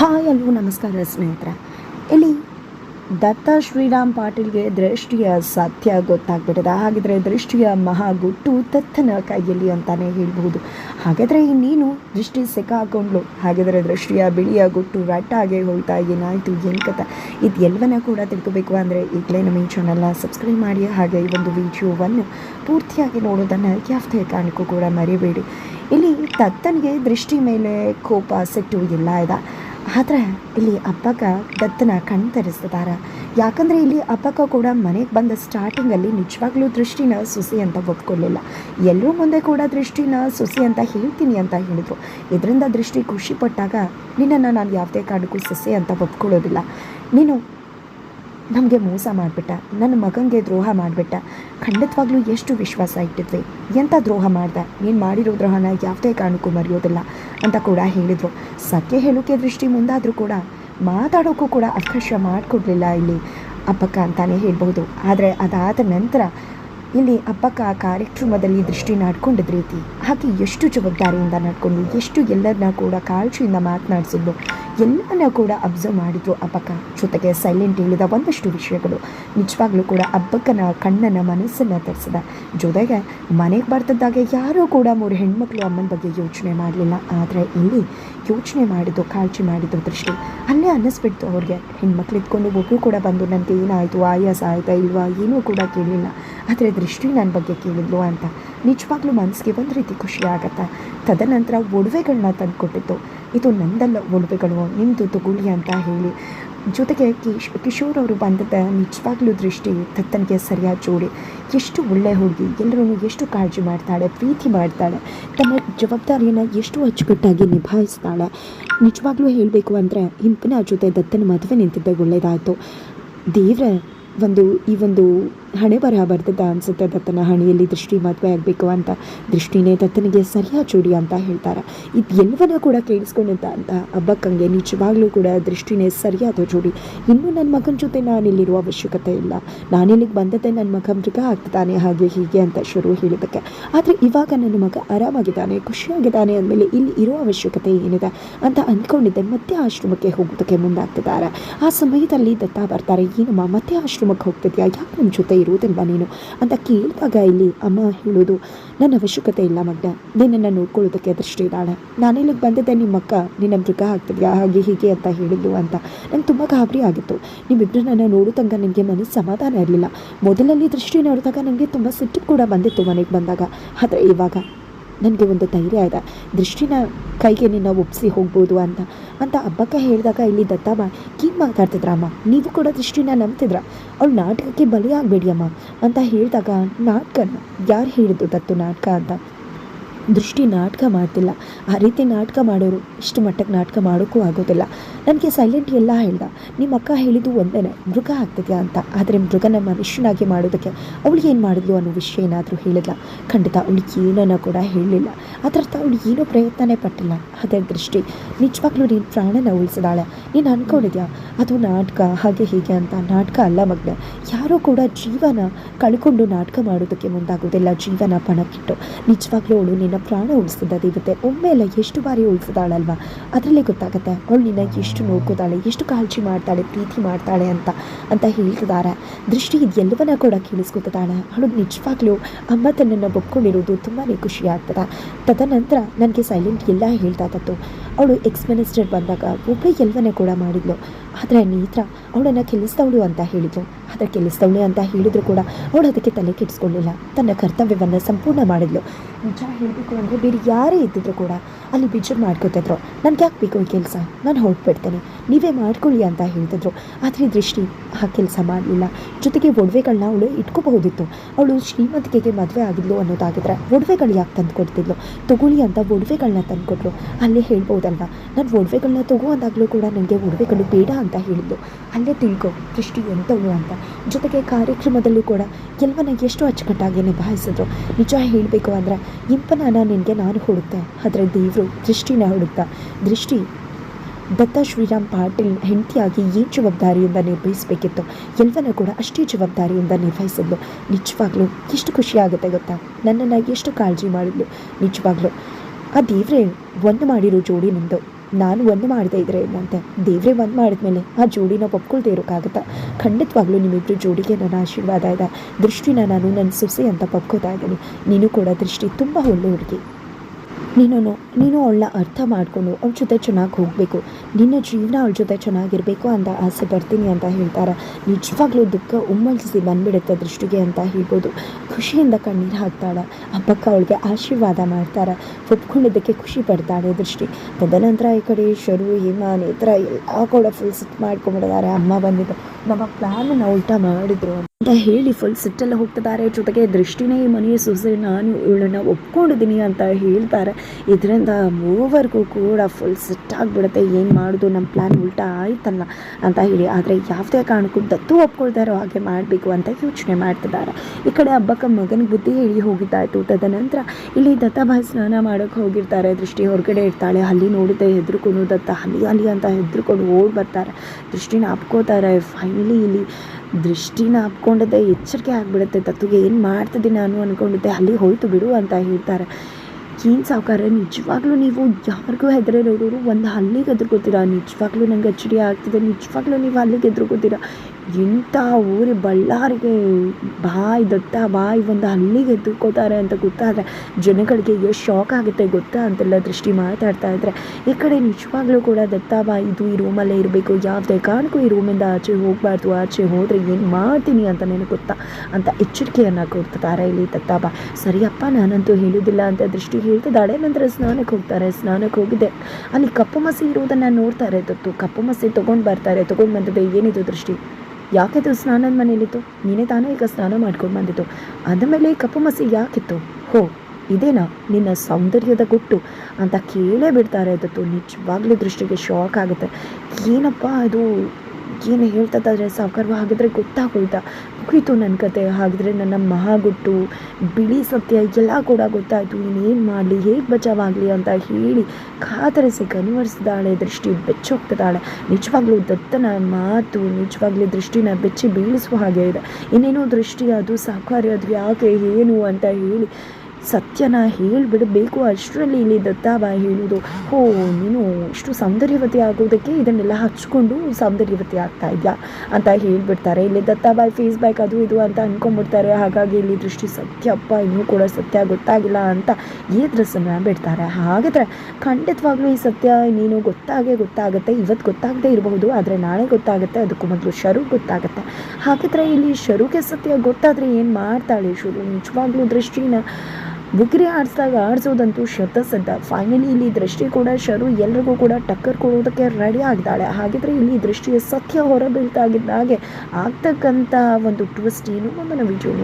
Hi ಅಲ್ವೋ ನಮಸ್ಕಾರ ಸ್ನೇಹಿತರೆ. ಇಲ್ಲಿ ದತ್ತ ಶ್ರೀರಾಮ್ ಪಾಟೀಲ್ಗೆ ದೃಷ್ಟಿಯ ಸತ್ಯ ಗೊತ್ತಾಗ್ಬಿಟ್ಟಿದೆ. ಹಾಗಿದ್ರೆ ದೃಷ್ಟಿಯ ಮಹಾಗುಟ್ಟು ತತ್ತನ ಕೈಯಲ್ಲಿ ಅಂತಾನೆ ಹೇಳ್ಬಹುದು. ಹಾಗಾದರೆ ಇನ್ನೇನು ದೃಷ್ಟಿ ಸೆಕ ಹಾಕೊಂಡ್ಲು ಹಾಗಿದ್ರೆ ದೃಷ್ಟಿಯ ಬಿಳಿಯ ಗುಟ್ಟು ರಟ್ಟಾಗೆ ಹೋಗ್ತಾ ಏನಾಯಿತು, ಏನು ಕಥ ಇದು ಎಲ್ಲವನ್ನ ಕೂಡ ತಿಳ್ಕೊಬೇಕು ಅಂದರೆ ಈಗಲೇ ನಮ್ಮ ಈ ಚಾನಲ್ನ ಸಬ್ಸ್ಕ್ರೈಬ್ ಮಾಡಿ. ಹಾಗೆ ಈ ಒಂದು ವಿಡಿಯೋವನ್ನು ಪೂರ್ತಿಯಾಗಿ ನೋಡೋದನ್ನು ಯಾವುದೇ ಕಾರಣಕ್ಕೂ ಕೂಡ ಮರಿಬೇಡಿ. ಇಲ್ಲಿ ತತ್ತನಿಗೆ ದೃಷ್ಟಿ ಮೇಲೆ ಕೋಪ, ಸಿಟ್ಟು ಎಲ್ಲ ಇದೆ. ಆದರೆ ಇಲ್ಲಿ ಅಪ್ಪಕ್ಕ ದತ್ತನ ಕಣ್ ತರಿಸ್ತಿದ್ದಾರೆ ಯಾಕಂದರೆ ಇಲ್ಲಿ ಅಪ್ಪಕ್ಕ ಕೂಡ ಮನೆಗೆ ಬಂದ ಸ್ಟಾರ್ಟಿಂಗಲ್ಲಿ ನಿಜವಾಗ್ಲೂ ದೃಷ್ಟಿನ ಸುಸಿ ಅಂತ ಒಪ್ಕೊಳ್ಳಿಲ್ಲ. ಎಲ್ಲರೂ ಮುಂದೆ ಕೂಡ ದೃಷ್ಟಿನ ಸುಸಿ ಅಂತ ಹೇಳ್ತೀನಿ ಅಂತ ಹೇಳಿದರು. ಇದರಿಂದ ದೃಷ್ಟಿ ಖುಷಿ ಪಟ್ಟಾಗ ನಿನ್ನನ್ನು ನಾನು ಯಾವುದೇ ಕಾರಣಕ್ಕೂ ಸುಸಿ ಅಂತ ಒಪ್ಕೊಳ್ಳೋದಿಲ್ಲ. ನೀನು ನಮಗೆ ಮೋಸ ಮಾಡಿಬಿಟ್ಟ, ನನ್ನ ಮಗನಿಗೆ ದ್ರೋಹ ಮಾಡಿಬಿಟ್ಟ. ಖಂಡಿತವಾಗ್ಲೂ ಎಷ್ಟು ವಿಶ್ವಾಸ ಇಟ್ಟಿದ್ವಿ. ಎಂಥ ದ್ರೋಹ ಮಾಡ್ದೆ? ನೀನು ಮಾಡಿರೋ ದ್ರೋಹನ ಯಾವುದೇ ಕಾರಣಕ್ಕೂ ಮರೆಯೋದಿಲ್ಲ ಅಂತ ಕೂಡ ಹೇಳಿದರು. ಸತ್ಯ ಹೇಳೋಕೆ ದೃಷ್ಟಿ ಮುಂದಾದರೂ ಕೂಡ, ಮಾತಾಡೋಕ್ಕೂ ಕೂಡ ಅವಕಾಶ ಮಾಡಿಕೊಡ್ಲಿಲ್ಲ ಇಲ್ಲಿ ಅಪ್ಪಕ್ಕ ಅಂತಲೇ ಹೇಳ್ಬೋದು ಆದರೆ ಅದಾದ ನಂತರ ಇಲ್ಲಿ ಅಪ್ಪಕ್ಕ ಆ ಕಾರ್ಯಕ್ರಮದಲ್ಲಿ ದೃಷ್ಟಿ ನಾಡ್ಕೊಂಡಿದ್ದ ರೀತಿ. ಹಾಗೆ ಎಷ್ಟು ಜವಾಬ್ದಾರಿಯಿಂದ ನಡ್ಕೊಂಡು, ಎಷ್ಟು ಎಲ್ಲರನ್ನ ಕೂಡ ಕಾಳಜಿಯಿಂದ ಮಾತನಾಡಿಸಿದ್ಲು. ಎಲ್ಲನ ಕೂಡ ಅಬ್ಸರ್ವ್ ಮಾಡಿದ್ರು ಅಪ್ಪಕ್ಕ ಜೊತೆಗೆ ಸೈಲೆಂಟ್ ಹೇಳಿದ ಒಂದಷ್ಟು ವಿಷಯಗಳು. ನಿಜವಾಗ್ಲೂ ಕೂಡ ಅಬ್ಬಕ್ಕನ ಕಣ್ಣನ ಮನಸ್ಸನ್ನು ತರಿಸಿದ. ಜೊತೆಗೆ ಮನೆಗೆ ಬರ್ತಿದ್ದಾಗ ಯಾರೂ ಕೂಡ ಮೂರು ಹೆಣ್ಮಕ್ಳು ಅಮ್ಮನ ಬಗ್ಗೆ ಯೋಚನೆ ಮಾಡಲಿಲ್ಲ. ಆದರೆ ಇಲ್ಲಿ ಯೋಚನೆ ಮಾಡಿದ್ದು, ಕಾಳಜಿ ಮಾಡಿದ್ದು ದೃಷ್ಟಿ. ಅಲ್ಲೇ ಅನ್ನಿಸ್ಬಿಡ್ತು ಅವ್ರಿಗೆ. ಹೆಣ್ಮಕ್ಳು ಇದ್ಕೊಂಡು ಒಬ್ಬರು ಕೂಡ ಬಂದು ನನಗೆ ಏನಾಯಿತು, ಆಯಾಸ ಆಯಿತಾ ಇಲ್ವಾ ಏನೂ ಕೂಡ ಕೇಳಿಲ್ಲ. ಆದರೆ ದೃಷ್ಟಿ ನನ್ನ ಬಗ್ಗೆ ಕೇಳಿದ್ಲು ಅಂತ. ನಿಜವಾಗ್ಲೂ ಮನಸ್ಸಿಗೆ ಒಂದು ರೀತಿ ಖುಷಿ ಆಗತ್ತೆ? ತದನಂತರ ಒಡವೆಗಳನ್ನ ತಂದುಕೊಟ್ಟಿತ್ತು ಇದು ನಂದಲ್ಲ ಒಡವೆಗಳು ನಿಮ್ಮದು ತಗೊಳ್ಳಿ ಅಂತ ಹೇಳಿ. ಜೊತೆಗೆ ಕಿಶ್, ಕಿಶೋರ್ ಅವರು ಬಂದದ ನಿಜವಾಗ್ಲೂ ದೃಷ್ಟಿ ತತ್ತನಿಗೆ ಸರಿಯಾದ ಜೋಡಿ. ಎಷ್ಟು ಒಳ್ಳೆ ಹುಡುಗಿ ಎಲ್ಲರೂ ಎಷ್ಟು ಕಾಳಜಿ ಮಾಡ್ತಾಳೆ, ಪ್ರೀತಿ ಮಾಡ್ತಾಳೆ ತಮ್ಮ ಜವಾಬ್ದಾರಿಯನ್ನು ಎಷ್ಟು ಅಚ್ಚುಕಟ್ಟಾಗಿ ನಿಭಾಯಿಸ್ತಾಳೆ. ನಿಜವಾಗ್ಲೂ ಹೇಳಬೇಕು ಅಂದರೆ ಇಂಪನ ಜೊತೆ ದತ್ತನ ಮದುವೆ ನಿಂತಿದ್ದಾಗ ಒಳ್ಳೆಯದಾಯಿತು ದೇವ್ರ ಒಂದು, ಈ ಒಂದು ಹಣೆ ಬರಹ ಬರ್ತದ ಅನಿಸುತ್ತೆ. ದತ್ತನ ಹಣೆಯಲ್ಲಿ ದೃಷ್ಟಿ ಮದುವೆ ಆಗಬೇಕು ಅಂತ, ದೃಷ್ಟಿನೇ ದತ್ತನಿಗೆ ಸರಿಯಾದ ಜೋಡಿ ಅಂತ ಹೇಳ್ತಾರೆ. ಇದು ಎಲ್ಲವನ್ನ ಕೂಡ ಕೇಳಿಸ್ಕೊಂಡಂತ ಅಂತ ಹಬ್ಬಕ್ಕಂಗೆ ನಿಜವಾಗ್ಲೂ ಕೂಡ ದೃಷ್ಟಿನೇ ಸರಿಯಾದ ಜೋಡಿ. ಇನ್ನು ನನ್ನ ಮಗನ ಜೊತೆ ನಾನಿಲ್ಲಿರುವ ಅವಶ್ಯಕತೆ ಇಲ್ಲ. ನಾನಿಲ್ಲಿಗೆ ಬಂದದ್ದೇ ನನ್ನ ಮಗ ಮೃಗ ಆಗ್ತಾನೆ ಹಾಗೆ ಹೀಗೆ ಅಂತ ಶುರು ಹೇಳಿದ್ದಕ್ಕೆ. ಆದರೆ ಇವಾಗ ನನ್ನ ಮಗ ಆರಾಮಾಗಿದ್ದಾನೆ, ಖುಷಿಯಾಗಿದ್ದಾನೆ ಅಂದಮೇಲೆ ಇಲ್ಲಿ ಇರೋ ಅವಶ್ಯಕತೆ ಏನಿದೆ ಅಂತ ಅಂದ್ಕೊಂಡಿದ್ದೆ ಮತ್ತೆ ಆಶ್ರಮಕ್ಕೆ ಹೋಗೋದಕ್ಕೆ ಮುಂದಾಗ್ತಿದ್ದಾರೆ. ಆ ಸಮಯದಲ್ಲಿ ದತ್ತ ಬರ್ತಾರೆ, ಏನಮ್ಮ, ಮತ್ತೆ ಆಶ್ರಮಕ್ಕೆ ಹೋಗ್ತಿದ್ಯಾ? ಯಾಕೆ ನನ್ನ ಜೊತೆ ಇರುವುದಿಲ್ವಾ ನೀನು? ಅಂತ ಕೇಳಿದಾಗ ಇಲ್ಲಿ ಅಮ್ಮ ಹೇಳೋದು, ನನ್ನ ಅವಶ್ಯಕತೆ ಇಲ್ಲ ಮಗ್ನ. ನಿನ್ನನ್ನು ನೋಡ್ಕೊಳ್ಳೋದಕ್ಕೆ ದೃಷ್ಟಿ ಇದ್ದಾಳೆ. ನಾನಿಲ್ಲಿಗೆ ಬಂದಿದ್ದೆ ನಿಮ್ಮ ಅಕ್ಕ. ನಿನ್ನ ಮೃಗ ಆಗ್ತಿದ್ಯಾ? ಹಾಗೆ ಹೀಗೆ ಅಂತ ಹೇಳಿದ್ಲು ಅಂತ. ನಂಗೆ ತುಂಬ ಗಾಬರಿ ಆಗಿತ್ತು. ನಿಮ್ಮಿಬ್ಬರು ನನ್ನ ನೋಡೋ ತನಕ ನನಗೆ ಮನಸ್ಸು ಸಮಾಧಾನ ಇರಲಿಲ್ಲ. ಮೊದಲಲ್ಲಿ ದೃಷ್ಟಿ ನೋಡಿದಾಗ ನನಗೆ ತುಂಬ ಸಿಟ್ಟು ಕೂಡ ಬಂದಿತ್ತು ಮನೆಗೆ ಬಂದಾಗ. ಆದರೆ ಇವಾಗ ನನಗೆ ಒಂದು ಧೈರ್ಯ ಇದೆ. ದೃಷ್ಟಿನ ಕೈಗೆ ನಿನ್ನ ಒಪ್ಪಿಸಿ ಹೋಗ್ಬೋದು ಅಂತ. ಅಂತ ಹಬ್ಬಕ್ಕೆ ಹೇಳಿದಾಗ ಇಲ್ಲಿ ದತ್ತಮ್ಮ ಮಾತಾಡ್ತಿದ್ರ ಅಮ್ಮ? ನೀವು ಕೂಡ ದೃಷ್ಟಿನ ನಂಬ್ತಿದ್ರ? ಅವ್ಳು ನಾಟಕಕ್ಕೆ ಬಲಿಯಾಗಬೇಡಿ ಅಮ್ಮ. ಅಂತ ಹೇಳಿದಾಗ ನಾಟಕನ ಯಾರು ಹೇಳಿದ್ದು ದತ್ತು ನಾಟಕ ಅಂತ. ದೃಷ್ಟಿ ನಾಟಕ ಮಾಡ್ತಿಲ್ಲ. ಆ ರೀತಿ ನಾಟಕ ಮಾಡೋರು ಇಷ್ಟು ಮಟ್ಟಕ್ಕೆ ನಾಟಕ ಮಾಡೋಕ್ಕೂ ಆಗೋದಿಲ್ಲ. ನನಗೆ ಸೈಲೆಂಟ್ ಎಲ್ಲ ಹೇಳ್ದ. ನಿಮ್ಮ ಅಕ್ಕ ಹೇಳಿದ್ದು ಒಂದೇ ಮೃಗ ಆಗ್ತಿದ್ಯಾ ಅಂತ. ಆದರೆ ಮೃಗನ ಮನುಷ್ಯನಾಗಿ ಮಾಡೋದಕ್ಕೆ ಅವಳು ಏನು ಮಾಡಿದ್ಲು ಅನ್ನೋ ವಿಷಯ ಏನಾದರೂ ಹೇಳಿಲ್ಲ ಖಂಡಿತ ಅವಳಿಗೆ ಏನನ್ನು ಕೂಡ ಹೇಳಲಿಲ್ಲ ಅದರ್ಥ ಅವಳು ಏನೂ ಪ್ರಯತ್ನನೇ ಪಟ್ಟಿಲ್ಲ. ಅದೇ ದೃಷ್ಟಿ. ನಿಜವಾಗ್ಲೂ ನೀನು ಪ್ರಾಣನ ಉಳಿಸಿದಾಳೆ. ನೀನು ಅನ್ಕೊಂಡಿದ್ಯಾ? ಅದು ನಾಟಕ, ಹಾಗೆ ಹೀಗೆ ಅಂತ. ನಾಟಕ ಅಲ್ಲ ಮಗ್ನೆ. ಯಾರೂ ಕೂಡ ಜೀವನ ಕಳ್ಕೊಂಡು ನಾಟಕ ಮಾಡೋದಕ್ಕೆ ಮುಂದಾಗೋದಿಲ್ಲ. ಜೀವನ ಪಣಕ್ಕಿಟ್ಟು. ನಿಜವಾಗ್ಲೂ ಅವಳು ನಿನ್ನ ಪ್ರಾಣ ಉಳಿಸಿದ ದೇವತೆ. ಒಮ್ಮೆ ಅಲ್ಲ, ಎಷ್ಟು ಬಾರಿ ಉಳಿಸಿದಾಳಲ್ವ? ಅದರಲ್ಲೇ ಗೊತ್ತಾಗುತ್ತೆ. ಅವಳು ನಿನ್ನ ಎಷ್ಟು ನೋಡ್ಕೋತಾಳೆ, ಎಷ್ಟು ಕಾಳಜಿ ಮಾಡ್ತಾಳೆ, ಪ್ರೀತಿ ಮಾಡ್ತಾಳೆ ಅಂತ ಅಂತ ಹೇಳ್ತಿದ್ದಾರೆ ದೃಷ್ಟಿ ಇದೆಲ್ಲವನ್ನ ಕೂಡ ಕೇಳಿಸ್ಕೊತಿದ್ದಾಳೆ ಅವಳು ನಿಜವಾಗ್ಲೂ ಅಮ್ಮ ತನ್ನನ್ನು ಒಪ್ಕೊಂಡಿರೋದು ತುಂಬಾ ಖುಷಿ ಆಗ್ತದೆ. ತದನಂತರ ನನಗೆ ಸೈಲೆಂಟ್ ಎಲ್ಲ ಹೇಳ್ತಾ ಇದ್ದದ್ದು. ಅವಳು ಎಕ್ಸ್ ಮಿನಿಸ್ಟರ್ ಬಂದಾಗ ಒಬ್ಬ ಎಲ್ಲವನ್ನ ಕೂಡ ಮಾಡಿದ್ಲು. ಆದರೆ ನೇತ್ರ ಅವಳನ್ನು ಕೆಲಸದವಳು ಅಂತ ಹೇಳಿದ್ಲು. ಆದರೆ ಕೆಲಸದವಳೆ ಅಂತ ಹೇಳಿದ್ರು ಕೂಡ ಅವಳು ಅದಕ್ಕೆ ತಲೆ ಕೆಡಿಸ್ಕೊಳ್ಳಿಲ್ಲ ತನ್ನ ಕರ್ತವ್ಯವನ್ನು ಸಂಪೂರ್ಣ ಮಾಡಿದ್ಲು. ನಿಜ ಹೇಳಬೇಕು ಅಂದರೆ ಬೇರೆ ಯಾರೇ ಇದ್ದಿದ್ರು ಕೂಡ ಅಲ್ಲಿ ಬಿಜರ್ ಮಾಡ್ಕೋತಿದ್ರು. ನನಗೆ ಯಾಕೆ ಬೇಕು ಈ ಕೆಲಸ? ನಾನು ಹೊರಟ್ಬಿಡ್ತೇನೆ. ನೀವೇ ಮಾಡ್ಕೊಳ್ಳಿ ಅಂತ ಹೇಳ್ತಿದ್ರು. ಆದರೆ ದೃಷ್ಟಿ ಆ ಕೆಲಸ ಮಾಡಲಿಲ್ಲ. ಜೊತೆಗೆ ಒಡವೆಗಳನ್ನ ಅವಳು ಇಟ್ಕೋಬಹುದಿತ್ತು. ಅವಳು ಶ್ರೀಮಂತಿಕೆಗೆ ಮದುವೆ ಆಗಿದ್ಲು ಅನ್ನೋದಾಗಿದ್ರೆ ಒಡವೆಗಳು ಯಾಕೆ ತಂದು ಕೊಡ್ತಿದ್ಲು ತಗೊಳ್ಳಿ ಅಂತ ಒಡವೆಗಳನ್ನ ತಂದು ಅಲ್ಲಿ ಅಲ್ಲೇ ಹೇಳ್ಬೋದಲ್ವಾ? ನಾನು ಒಡವೆಗಳನ್ನ ತಗೋ ಅಂದಾಗಲೂ ಕೂಡ ನನಗೆ ಒಡವೆಗಳು ಬೇಡ ಅಂತ ಹೇಳಿದ್ದು. ಅಲ್ಲೇ ತಿಳ್ಕೊ ಎಂಥವಳು ಅಂತ. ಜೊತೆಗೆ ಕಾರ್ಯಕ್ರಮದಲ್ಲೂ ಕೂಡ ಎಲ್ಲವನ್ನ ಎಷ್ಟು ಅಚ್ಚುಕಟ್ಟಾಗಿ ನಿಭಾಯಿಸಿದ್ರು. ನಿಜ ಹೇಳಬೇಕು ಅಂದರೆ ಇಂಪನಾನ ನಿನಗೆ ನಾನು ಹುಡುಕ್ತೆ ಆದರೆ ದೇವರು ದೃಷ್ಟಿನ ಹುಡುಕ್ತ ದೃಷ್ಟಿ, ದತ್ತ ಶ್ರೀರಾಮ್ ಪಾಟೀಲ್ ಹೆಂಡತಿಯಾಗಿ ಏನು ಜವಾಬ್ದಾರಿಯಿಂದ ನಿರ್ವಹಿಸಬೇಕಿತ್ತು ಎಲ್ಲವನ್ನ ಕೂಡ ಅಷ್ಟೇ ಜವಾಬ್ದಾರಿಯಿಂದ ನಿರ್ವಹಿಸಿದ್ಲು ನಿಜವಾಗ್ಲೂ ಎಷ್ಟು ಖುಷಿಯಾಗುತ್ತೆ ಗೊತ್ತಾ? ನನ್ನನ್ನು ಎಷ್ಟು ಕಾಳಜಿ ಮಾಡಿದ್ಲು. ನಿಜವಾಗ್ಲೂ ಆ ದೇವರೇ ಒಂದು ಮಾಡಿರೋ ಜೋಡಿ ನಂದು. ನಾನು ಒಂದು ಮಾಡಿದೆ ಇದ್ರೆ ದೇವ್ರೆ ಒಂದು ಮಾಡಿದ್ಮೇಲೆ ಆ ಜೋಡಿನ ಒಪ್ಕೊಳ್ದೇ ಇರೋಕ್ಕಾಗುತ್ತಾ? ಖಂಡಿತವಾಗ್ಲೂ ನಿಮ್ಮಿಬ್ಬರು ಜೋಡಿಗೆ ನನ್ನ ಆಶೀರ್ವಾದ ಇದೆ. ದೃಷ್ಟಿನ ನಾನು ನನ್ನ ಸೊಸೆ ಅಂತ ಪಕ್ಕೋತಾ ಇದ್ದೀನಿ. ನೀನು ಕೂಡ ದೃಷ್ಟಿ ತುಂಬ ಒಳ್ಳೆ ಹುಡುಗಿ. ನೀನು ನೀನು ಅವಳನ್ನ ಅರ್ಥ ಮಾಡಿಕೊಂಡು ಅವ್ಳ ಜೊತೆ ಚೆನ್ನಾಗಿ ಹೋಗಬೇಕು. ನಿನ್ನ ಜೀವನ ಅವ್ರ ಜೊತೆ ಚೆನ್ನಾಗಿರಬೇಕು ಅಂತ ಆಸೆ ಪಡ್ತೀನಿ ಅಂತ ಹೇಳ್ತಾರೆ. ನಿಜವಾಗ್ಲೂ ದುಃಖ ಉಮ್ಮಳಿಸಿ ಬಂದ್ಬಿಡುತ್ತೆ ದೃಷ್ಟಿಗೆ ಅಂತ ಹೇಳ್ಬೋದು. ಖುಷಿಯಿಂದ ಕಣ್ಣೀರು ಹಾಕ್ತಾಳೆ. ಹಬ್ಬಕ್ಕೆ ಅವಳಿಗೆ ಆಶೀರ್ವಾದ ಮಾಡ್ತಾರೆ. ಒಪ್ಕೊಂಡಿದ್ದಕ್ಕೆ ಖುಷಿ ಪಡ್ತಾಳೆ ದೃಷ್ಟಿ. ತದನಂತರ ಈ ಕಡೆ ಶರು, ಹೇಮ, ನೇತ್ರ ಎಲ್ಲ ಕೂಡ ಫುಲ್ ಸಿಟ್ ಮಾಡ್ಕೊಂಡ್ಬಿಟ್ಟಿದ್ದಾರೆ ಅಮ್ಮ ಬಂದಿದ್ದು, ನಮ್ಮ ಪ್ಲ್ಯಾನನ್ನು ಉಲ್ಟಾ ಮಾಡಿದ್ರು ಅಂತ ಹೇಳಿ ಫುಲ್ ಸಿಟ್ಟೆಲ್ಲ ಹೋಗ್ತಿದ್ದಾರೆ ಜೊತೆಗೆ ದೃಷ್ಟಿನೇ ಈ ಮನೆಯ ಸೊಸೆ ನಾನು ಇವಳನ್ನ ಒಪ್ಕೊಂಡಿದ್ದೀನಿ ಅಂತ ಹೇಳ್ತಾರೆ. ಇದರಿಂದ ಮೂವರ್ಗೂ ಕೂಡ ಫುಲ್ ಸಿಟ್ಟಾಗ್ಬಿಡುತ್ತೆ ಏನು ಮಾಡೋದು? ನಮ್ಮ ಪ್ಲ್ಯಾನ್ ಉಲ್ಟಾ ಆಯ್ತಲ್ಲ ಅಂತ ಹೇಳಿ. ಆದರೆ ಯಾವುದೇ ಕಾರಣಕ್ಕೂ ದತ್ತು ಒಪ್ಕೊಳ್ತಾರೋ ಹಾಗೆ ಮಾಡಬೇಕು ಅಂತ ಯೋಚನೆ ಮಾಡ್ತಿದ್ದಾರೆ. ಈ ಕಡೆ ಹಬ್ಬಕ್ಕೆ ಮಗನಿಗೆ ಬುದ್ಧಿ ಹೇಳಿ ಹೋಗಿದ್ದಾಯಿತು. ತದನಂತರ ಇಲ್ಲಿ ದತ್ತಾಬಾಯಿ ಸ್ನಾನ ಮಾಡೋಕ್ಕೆ ಹೋಗಿರ್ತಾರೆ. ದೃಷ್ಟಿ ಹೊರಗಡೆ ಇರ್ತಾಳೆ. ಅಲ್ಲಿ ನೋಡಿದ್ರೆ ಹೆದ್ರುಕೊಂಡು ದತ್ತ ಅಲ್ಲಿ ಅಲ್ಲಿ ಅಂತ ಹೆದ್ರುಕೊಂಡು ಓಡಿ ಬರ್ತಾರೆ. ದೃಷ್ಟಿನ ಅಪ್ಕೋತಾರೆ ಫೈನಲಿ ಇಲ್ಲಿ ದೃಷ್ಟಿನ ಅಪ್ಕೊಂಡಿದ್ದೆ ಎಚ್ಚರಿಕೆ ಆಗಿಬಿಡುತ್ತೆ. ದತ್ತುಗೆ ಏನು ಮಾಡ್ತಿದ್ದೀನಿ ನಾನು ಅಂದ್ಕೊಂಡಿದ್ದೆ ಅಲ್ಲಿ ಹೋಯ್ತು ಬಿಡು ಅಂತ ಹೇಳ್ತಾರೆ. ಏನು ಸಾವುಕಾರ ನಿಜವಾಗ್ಲೂ ನೀವು ಯಾರಿಗೂ ಹೆದರಿರೋರು ಒಂದು ಹಲ್ಲಿಗೆ ಎದುರ್ಕೋತೀರಾ ನಿಜವಾಗ್ಲೂ ನಂಗೆ ಅಚ್ಚರಿ ಆಗ್ತಿದೆ. ನಿಜವಾಗ್ಲೂ ನೀವು ಹಲ್ಲಿಗೆ ಎದುರ್ಕೋತೀರಾ ಇಂಥ ಊರಿ ಬಳ್ಳಾರಿಗೆ ಬಾಯ್ ದತ್ತ ಬಾಯ್ ಒಂದು ಹಲ್ಲಿಗೆ ಎದುರ್ಕೋತಾರೆ ಅಂತ ಗೊತ್ತಾದರೆ ಜನಗಳಿಗೆ ಎಷ್ಟು ಶಾಕ್ ಆಗುತ್ತೆ. ಗೊತ್ತಾ ಅಂತೆಲ್ಲ ದೃಷ್ಟಿ ಮಾತಾಡ್ತಾ ಇದ್ದರೆ ಈ ಕಡೆ ನಿಜವಾಗ್ಲೂ ಕೂಡ ದತ್ತ ಬಾಯ್ ಇದು ಈ ರೂಮಲ್ಲೇ ಇರಬೇಕು. ಯಾವುದೇ ಕಾರಣಕ್ಕೂ ಈ ರೂಮಿಂದ ಆಚೆ ಹೋಗಬಾರ್ದು. ಆಚೆ ಹೋದರೆ ಏನು ಮಾಡ್ತೀನಿ ಅಂತ ನನಗೆ ಗೊತ್ತಾ? ಅಂತ ಎಚ್ಚರಿಕೆಯನ್ನು ಕೊಡ್ತಾರೆ ಇಲ್ಲಿ ದತ್ತಾಬಾಯ್ ಸರಿಯಪ್ಪ, ನಾನಂತೂ ಹೇಳೋದಿಲ್ಲ ಅಂತ ದೃಷ್ಟಿ ಹೇಳ್ತಿದ್ದಾಳೆ ನಂತರ ಸ್ನಾನಕ್ಕೆ ಹೋಗ್ತಾರೆ. ಸ್ನಾನಕ್ಕೆ ಹೋಗಿದ್ದೆ ಅಲ್ಲಿ ಕಪ್ಪು ಮಸಿ ಇರುವುದನ್ನು ನೋಡ್ತಾರೆ. ದತ್ತು ಕಪ್ಪು ಮಸಿ ತೊಗೊಂಡು ಬರ್ತಾರೆ. ತೊಗೊಂಡು ಬಂದಿದ್ದೆ ಏನಿದು ದೃಷ್ಟಿ? ಯಾಕಿದು ಸ್ನಾನದ ಮನೇಲಿತ್ತು ನೀನೇ ತಾನೇ ಈಗ ಸ್ನಾನ ಮಾಡ್ಕೊಂಡು ಬಂದಿತ್ತು ಆದಮೇಲೆ ಕಪ್ಪು ಮಸಿ ಯಾಕಿತ್ತು? ಹೋ, ಇದೇನಾ? ನಿನ್ನ ಸೌಂದರ್ಯದ ಗುಟ್ಟು. ಅಂತ ಕೇಳೇ ಬಿಡ್ತಾರೆ. ಅದತ್ತು ನಿಜವಾಗ್ಲೂ ದೃಷ್ಟಿಗೆ ಶಾಕ್ ಆಗುತ್ತೆ. ಏನಪ್ಪ ಅದು? ಏನು ಹೇಳ್ತದಾದ್ರೆ ಸಾವುಕಾರವ ಹಾಗಿದ್ರೆ ಗೊತ್ತಾಗೋಯ್ತಾ. ಮುಗೀತು ನನ್ನ ಕತೆ ಹಾಗಿದ್ರೆ ನನ್ನ ಮಹಾಗುಟ್ಟು, ಬಿಳಿ ಸತ್ಯ ಎಲ್ಲ ಕೂಡ ಗೊತ್ತಾಯಿತು. ಇನ್ನೇನು ಮಾಡಲಿ, ಹೇಗೆ ಬಚಾವಾಗಲಿ ಅಂತ ಹೇಳಿ ಕಾತರಿಸಿ ಕನ್ವರ್ಸಿದಾಳೆ ದೃಷ್ಟಿ ಬೆಚ್ಚೋಗ್ತಿದ್ದಾಳೆ ನಿಜವಾಗ್ಲೂ ದತ್ತನ ಮಾತು, ನಿಜವಾಗ್ಲೂ ದೃಷ್ಟಿನ ಬೆಚ್ಚಿ ಬೀಳಿಸುವ ಹಾಗೆ ಇದೆ. ಇನ್ನೇನೋ ದೃಷ್ಟಿ ಅದು ಸಾಕಾರಿ ಅದು ಯಾಕೆ, ಏನು ಅಂತ ಹೇಳಿ ಸತ್ಯನ ಹೇಳಿಬಿಡಬೇಕು. ಅಷ್ಟರಲ್ಲಿ ಇಲ್ಲಿ ದತ್ತಾಬಾಯಿ ಹೇಳೋದು ಓ ನೀನು ಇಷ್ಟು ಸೌಂದರ್ಯವತಿ ಆಗೋದಕ್ಕೆ ಇದನ್ನೆಲ್ಲ ಹಚ್ಕೊಂಡು ಸೌಂದರ್ಯವತಿ ಆಗ್ತಾ ಇದೆಯಾ? ಅಂತ ಹೇಳಿಬಿಡ್ತಾರೆ. ಇಲ್ಲಿ ದತ್ತಾಬಾಯಿ ಫೇಸ್ ಬ್ಯಾಕ್ ಅದು ಇದು ಅಂತ ಅನ್ಕೊಂಡ್ಬಿಡ್ತಾರೆ. ಹಾಗಾಗಿ ಇಲ್ಲಿ ದೃಷ್ಟಿ ಸತ್ಯಪ್ಪ ಇನ್ನೂ ಕೂಡ ಸತ್ಯ ಗೊತ್ತಾಗಿಲ್ಲ ಅಂತ ಈ ಡ್ರೆಸ್ಸನ್ನು ಬಿಡ್ತಾರೆ. ಹಾಗಾದ್ರೆ ಖಂಡಿತವಾಗ್ಲೂ ಈ ಸತ್ಯ ನೀನು ಗೊತ್ತಾಗೇ ಗೊತ್ತಾಗುತ್ತೆ. ಇವತ್ತು ಗೊತ್ತಾಗದೆ ಇರಬಹುದು, ಆದರೆ ನಾಳೆ ಗೊತ್ತಾಗುತ್ತೆ. ಅದಕ್ಕೂ ಮೊದಲು ಶರು ಗೊತ್ತಾಗುತ್ತೆ. ಹಾಗಿದ್ರೆ ಇಲ್ಲಿ ಶರುಗೆ ಸತ್ಯ ಗೊತ್ತಾದರೆ ಏನು ಮಾಡ್ತಾಳೆ ಶುರು? ನಿಜವಾಗ್ಲೂ ದೃಷ್ಟಿನ ಬುಗ್ರಿ ಆಡಿಸಿದಾಗ ಆಡಿಸೋದಂತೂ ಶತಸದ್ದ. ಫೈನಲಿ ಇಲ್ಲಿ ದೃಷ್ಟಿ ಕೂಡ ಶರು ಎಲ್ರಿಗೂ ಕೂಡ ಟಕ್ಕರ್ ಕೊಡೋದಕ್ಕೆ ರೆಡಿ ಆಗಿದ್ದಾಳೆ ಹಾಗಿದ್ರೆ ಇಲ್ಲಿ ದೃಷ್ಟಿಯ ಸತ್ಯ ಹೊರಬೀಳ್ತಾ ಆಗಿದ್ದ ಹಾಗೆ ಆಗ್ತಕ್ಕಂಥ ಒಂದು ಟ್ವಿಸ್ಟ್ ಏನು ಮುಂದಿನ ವಿಡಿಯೋ